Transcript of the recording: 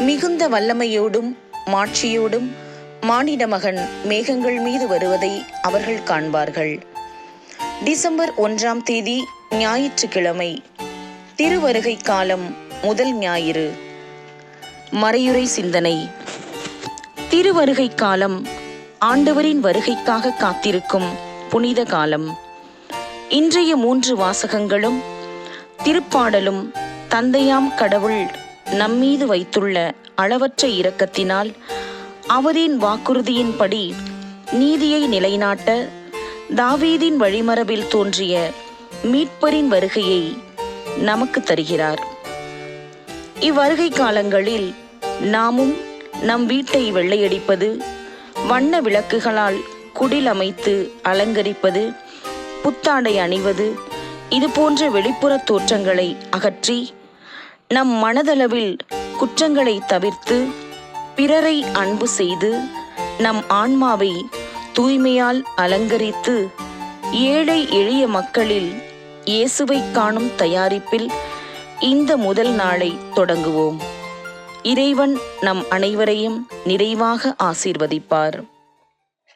மிகுந்த வல்லமையோடும் மாட்சியோடும் மானிட மகன் மேகங்கள் மீது வருவதை அவர்கள் காண்பார்கள். டிசம்பர் ஒன்றாம் தேதி ஞாயிற்றுக்கிழமை திருவருகை காலம் முதல் ஞாயிறு. மறையுறை சிந்தனை. திருவருகை காலம் ஆண்டவரின் வருகைக்காக காத்திருக்கும் புனித காலம். இன்றைய மூன்று வாசகங்களும் திருப்பாடலும் தந்தையாம் கடவுள் நம்மீது வைத்துள்ள அளவற்ற இரக்கத்தினால் அவரின் வாக்குறுதியின்படி நீதியை நிலைநாட்ட தாவீதின் வழிமரபில் தோன்றிய மீட்பரின் வருகையை நமக்கு தருகிறார். இவ்வருகை காலங்களில் நாமும் நம் வீட்டை வெள்ளையடிப்பது வண்ண விளக்குகளால் குடில் அமைத்து அலங்கரிப்பது புத்தாடை அணிவது இதுபோன்ற வெளிப்புற தோற்றங்களை அகற்றி நம் மனதளவில் குற்றங்களை தவிர்த்து பிறரை அன்பு செய்து நம் ஆன்மாவை தூய்மையால் அலங்கரித்து ஏழை எளிய மக்களில் இயேசுவை காணும் தயாரிப்பில் இந்த முதல் நாளை தொடங்குவோம். இறைவன் நம் அனைவரையும் நிறைவாக ஆசீர்வதிப்பார்.